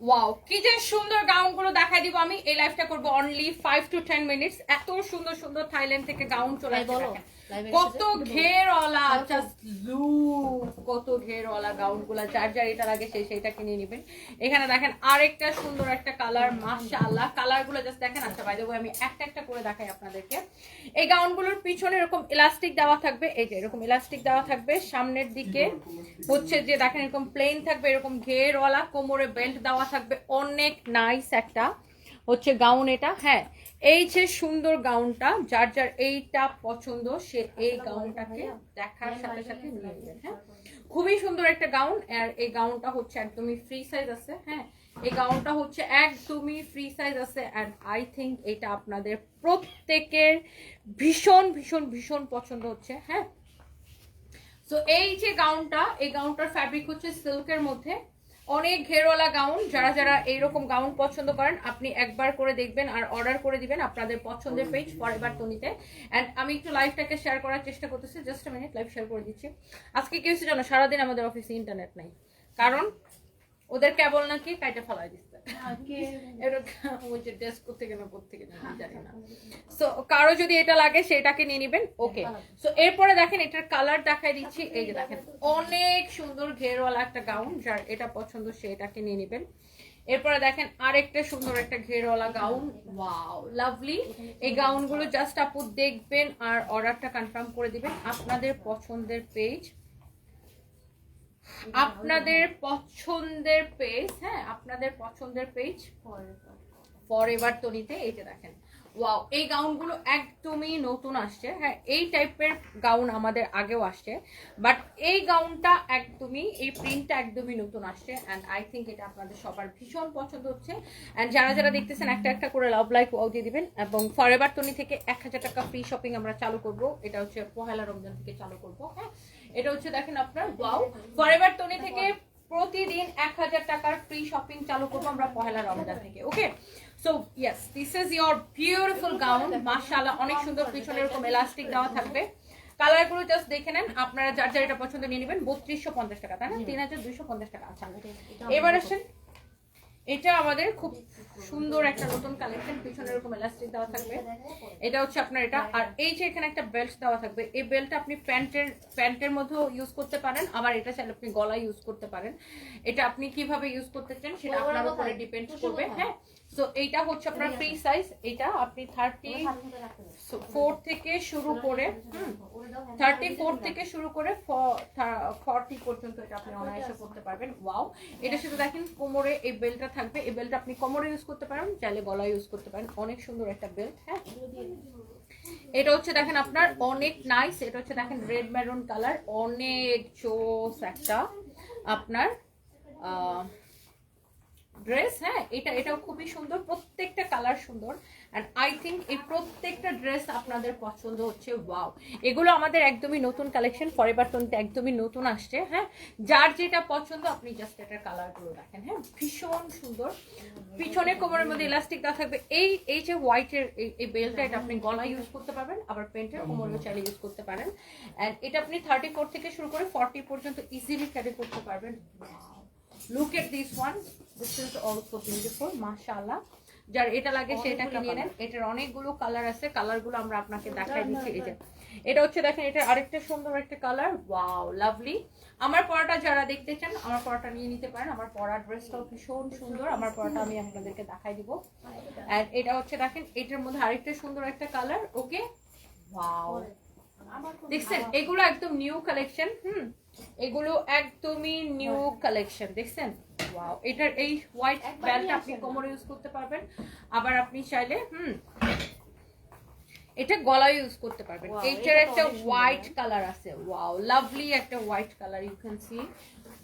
Wow কি যে সুন্দর গাউনগুলো দেখাই দিব আমি। এই লাইফটা করব only five to ten minutes এত সুন্দর সুন্দর থাইল্যান্ড থেকে গাউন চলে বলো। কত। জাস্ট লুক কত গাউনগুলা যার যার সেই সেইটা কিনে নেবেন। এখানে দেখেন আরেকটা সুন্দর একটা কালার মাশাআল্লাহ। কালারগুলো জাস্ট দেখেন আচ্ছা বাইরে আমি একটা একটা করে দেখাই আপনাদেরকে। এই গাউনগুলোর পিছনে এরকম ইলাস্টিক দেওয়া থাকবে এই যে এরকম ইলাস্টিক দেওয়া থাকবে সামনের দিকে হচ্ছে যে দেখেন এরকম প্লেন থাকবে এরকম ঘেরওয়ালা কোমরে বেল্ট দেওয়া থাকবে অনেক নাইস একটা হচ্ছে গাউন এটা হ্যাঁ। এই যে সুন্দর গাউনটা যার যার এইটা পছন্দ সে এই গাউনটাকে দেখার সাথে সাথে নিয়ে নেবেন হ্যাঁ? খুবই সুন্দর একটা গাউন আর এই গাউনটা হচ্ছে একদমই ফ্রি সাইজ আছে হ্যাঁ? এই গাউনটা হচ্ছে একদমই ফ্রি সাইজ আছে অ্যান্ড আই থিঙ্ক এটা আপনাদের প্রত্যেকের ভীষণ ভীষণ ভীষণ পছন্দ হচ্ছে হ্যাঁ? সো এই যে গাউনটা এই গাউনটার ফ্যাব্রিক হচ্ছে সিল্কের মধ্যে অনেক ঘেরওয়ালা গাউন যারা যারা এইরকম গাউন পছন্দ করেন আপনি একবার করে দেখবেন আর অর্ডার করে দিবেন আপনাদের পছন্দের পেজ পরেরবার তনিতে অ্যান্ড আমি একটু লাইভটাকে শেয়ার করার চেষ্টা করতেছি জাস্ট মিনিট লাইভ শেয়ার করে দিচ্ছি। আজকে কেউ হয়েছে জানো সারাদিন আমাদের অফিসে ইন্টারনেট নাই। কারণ ওদের কেবল নাকি কাইটা ফেলাই দিচ্ছে এরকম ওই যে ডেস্ক করতে গেলে থেকে জানি না। সো কারও যদি এটা লাগে সেটাকে নিয়ে নেবেন ওকে সো এরপরে দেখেন এটার কালার দেখাই দিচ্ছি এই যে দেখেন অনেক সুন্দর ঘেরওয়ালা একটা গাউন যার এটা পছন্দ সে এটাকে নিয়ে নেবেন। এরপরে দেখেন আরেকটা সুন্দর একটা ঘেরওয়ালা গাউন ওয়াও লাভলি এই গাউনগুলো জাস্ট আপু দেখবেন আর অর্ডারটা কনফার্ম করে দিবেন। আপনাদের পছন্দের পেজ আপনাদের পছন্দের পেজ হ্যাঁ আপনাদের পছন্দের পেজ ফর এভার তনিতে এই যে দেখেন। ওয়াও এই গাউনগুলো একদমই নতুন আসছে। হ্যাঁ এই টাইপের গাউন আমাদের আগেও আসছে। বাট এই গাউনটা একদমই, এই প্রিন্টটা একদমই নতুন আসছে। অ্যান্ড আই থিঙ্ক এটা আপনাদের সবার ভীষণ পছন্দ হচ্ছে। অ্যান্ড যারা যারা দেখতেছেন, একটা একটা করে লাভ লাইক ওয়াও দিয়ে দিবেন। এবং ফর এভার তনি থেকে এক হাজার টাকা ফ্রি শপিং আমরা চালু করব। এটা হচ্ছে পহেলা রমজান থেকে চালু করব। হ্যাঁ এটা হচ্ছে দেখেন আপনার ওয়াও ফরএভার তনি থেকে প্রতিদিন এক হাজার টাকার ফ্রি শপিং চালু করব আমরা পহেলা রমজান থেকে okay so yes this is your beautiful gown মাশাআল্লাহ অনেক সুন্দর পিছনে এরকম এলাস্টিক দেওয়া থাকবে। কালারগুলো জাস্ট দেখে নেন আপনারা যার যার এটা পছন্দ নিয়ে নেবেন। বত্রিশশো পঞ্চাশ টাকা তাই না? তিন হাজার দুইশো পঞ্চাশ টাকা আচ্ছা এবার আসেন এটা আমাদের খুব সুন্দর একটা নতুন কালেকশন পিছনে এরকম এলাস্টিক দেওয়া থাকবে। এটা হচ্ছে আপনার এটা। আর এই যে এখানে একটা বেল্ট দেওয়া থাকবে, এই বেল্ট আপনি প্যান্টের প্যান্টের মধ্যেও ইউজ করতে পারেন। আবার এটা চাইলে আপনি গলায় ইউজ করতে পারেন। এটা আপনি কীভাবে ইউজ করতে চান, সেটা আপনার উপরে ডিপেন্ড করবে হ্যাঁ? সো এইটা হচ্ছে আপনার ফ্রি সাইজ এটা আপনি থার্টি ফোর থেকে শুরু করে থার্টি ফোর থেকে শুরু করে ফর্টি পর্যন্ত এটা আপনি অনায়াসে করতে পারবেন। ওয়াও এটা শুধু দেখেন কোমরে এই বেল্টটা থাকবে। এই বেল্ট আপনি কোমরে ইউজ করতে পারেন চাইলে গলায় ইউজ করতে পারেন। অনেক সুন্দর একটা বেল্ট হ্যাঁ। এটা হচ্ছে দেখেন আপনার অনেক নাইস এটা হচ্ছে দেখেন রেড মেরুন কালার অনেক জোস একটা আপনার ড্রেস হ্যাঁ এটা, এটাও খুবই সুন্দর, প্রত্যেকটা কালার সুন্দর। অ্যান্ড আই থিঙ্ক এই প্রত্যেকটা ড্রেস আপনাদের পছন্দ হচ্ছে ওয়াও এগুলো আমাদের একদমই নতুন কালেকশন ফরেভার টোনটা একদমই নতুন আসছে হ্যাঁ? যার যেটা পছন্দ, আপনি জাস্ট এটার কালারগুলো দেখেন হ্যাঁ? ভীষণ সুন্দর। পিছনে কোমরের মধ্যে ইলাস্টিক দেওয়া থাকবে। এই এই যে হোয়াইটের এই বেলটা এটা আপনি গলা ইউজ করতে পারবেন, আবার প্যান্টের কোমরেও চাইলে ইউজ করতে পারেন। অ্যান্ড এটা আপনি থার্টি ফোর থেকে শুরু করে ফর্টি পর্যন্ত ইজিলি ক্যারি করতে পারবেন। Look at this one this is also beautiful মাশাআল্লাহ যার এটা লাগে সেটা কিনে নেন। এটার অনেকগুলো কালার আছে। কালারগুলো আমরা আপনাকে দেখাই দিচ্ছি এই যে। এটা হচ্ছে দেখেন এটা আরেকটা সুন্দর একটা কালার ওয়াও লাভলি আমার পরাটা যারা দেখতে চান আমার পরাটা নিয়ে নিতে পারেন। আমার পরা ড্রেসটাও ভীষণ সুন্দর। আমার পরাটা আমি আপনাদেরকে দেখাই দিব। আর এটা হচ্ছে দেখেন এটার মধ্যে আরেকটা সুন্দর একটা কালার ওকে ওয়াও দেখছেন? এগুলো একদম নিউ কালেকশন হুম? এগুলো একদমই নিউ কালেকশন দেখছেন? ওয়াও এটার এই হোয়াইট বেল্টটা আপনি কোমরে ইউজ করতে পারবেন। আবার আপনি চাইলে হুম এটা গলায় ইউজ করতে পারবেন। এইটার একটা হোয়াইট কালার আছে। ওয়াও লাভলি একটা white colour you can see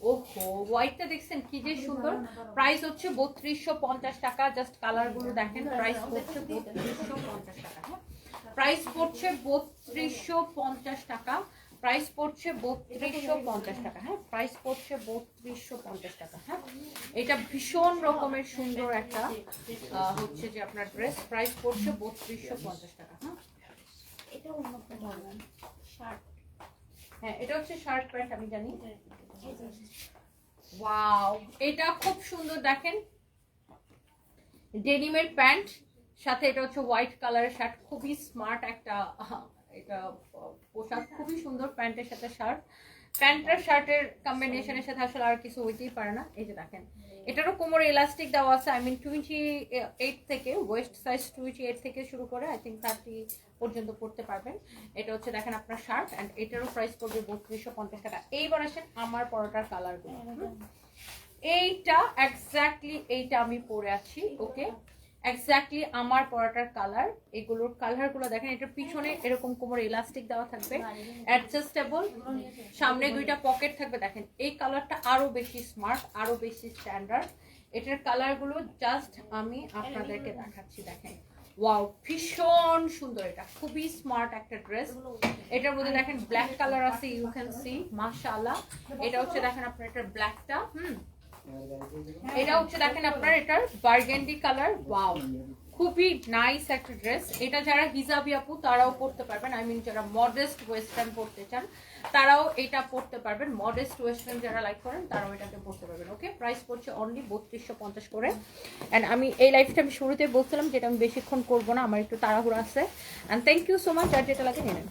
ওহো হোয়াইটটা দেখছেন কি যে সুন্দর। প্রাইস হচ্ছে বত্রিশশো পঞ্চাশ টাকা। জাস্ট কালারগুলো দেখেন প্রাইস হচ্ছে বত্রিশশো পঞ্চাশ টাকা। হ্যাঁ প্রাইস পড়ছে বত্রিশশো পঞ্চাশ টাকা। প্রাইস পড়ছে বত্রিশশো পঞ্চাশ টাকা হ্যাঁ প্রাইস পড়ছে বত্রিশশো পঞ্চাশ টাকা হ্যাঁ। এটা ভীষণ রকমের সুন্দর একটা হচ্ছে যে আপনার ড্রেস প্রাইস পড়ছে বত্রিশশো পঞ্চাশ টাকা হ্যাঁ। এটা শার্ট হ্যাঁ এটা হচ্ছে শার্ট প্যান্ট আমি জানি। ওয়াও এটা খুব সুন্দর দেখেন। ডেনিমের প্যান্ট সাথে এটা হচ্ছে হোয়াইট কালারের শার্ট খুবই স্মার্ট একটা এটা পোশাক খুবই সুন্দর প্যান্টের সাথে শার্ট। প্যান্টের শার্টের কম্বিনেশনের সাথে আসলে আর কিছু হইতেই পারে না। এই যে দেখেন এটারও কোমরে ইলাস্টিক দেওয়া আছে I mean two inch eight থেকে waist size two inch eight থেকে শুরু করে আই থিঙ্ক থার্টি পর্যন্ত পড়তে পারবেন। এটা হচ্ছে দেখেন আপনার শার্ট অ্যান্ড এটারও প্রাইস পড়বে বত্রিশশো পঞ্চাশ টাকা। এইবার আসেন আমার পরোটার কালারগুলো এইটা এক্স্যাক্টলি এইটা আমি পরে আছি ওকে এক্স্যাক্টলি আমার পরাটার কালার এগুলোর কালারগুলো দেখেন, এটার পিছনে এরকম কোমর ইলাস্টিক দেওয়া থাকবে অ্যাডজাস্টেবল সামনে দুইটা পকেট থাকবে, দেখেন, এই কালারটা আরও বেশি স্মার্ট আরও বেশি স্ট্যান্ডার্ড এটার কালারগুলো জাস্ট আমি আপনাদেরকে দেখাচ্ছি, দেখেন। ওয়াও ভীষণ সুন্দর এটা, খুবই স্মার্ট একটা ড্রেস এটার মধ্যে দেখেন ব্ল্যাক কালার আছে ইউ ক্যান সি মাশাআল্লাহ, এটা হচ্ছে, দেখেন আপনার এটার ব্ল্যাকটা হুম এটা হচ্ছে দেখেন আপনার, এটার বার্গেন্ডি কালার ওয়াও খুবই নাইস একটা ড্রেস এটা যারা হিজাবি আপু, তারাও পড়তে পারবেন। আই মিন যারা মডেস্ট ওয়েস্টার্ন পড়তে চান, তারাও এটা পড়তে পারবেন। মডেস্ট ওয়েস্টার্ন যারা লাইক করেন, তারাও এটাকে পড়তে পারবেন ওকে প্রাইস পড়ছে অনলি বত্রিশশো পঞ্চাশ করে। অ্যান্ড আমি এই লাইফটা আমি শুরুতে বলছিলাম, যেটা আমি বেশিক্ষণ করব না, আমার একটু তাড়াহুড়ো আছে। And thank you so much আর যেটা লাগে নিয়ে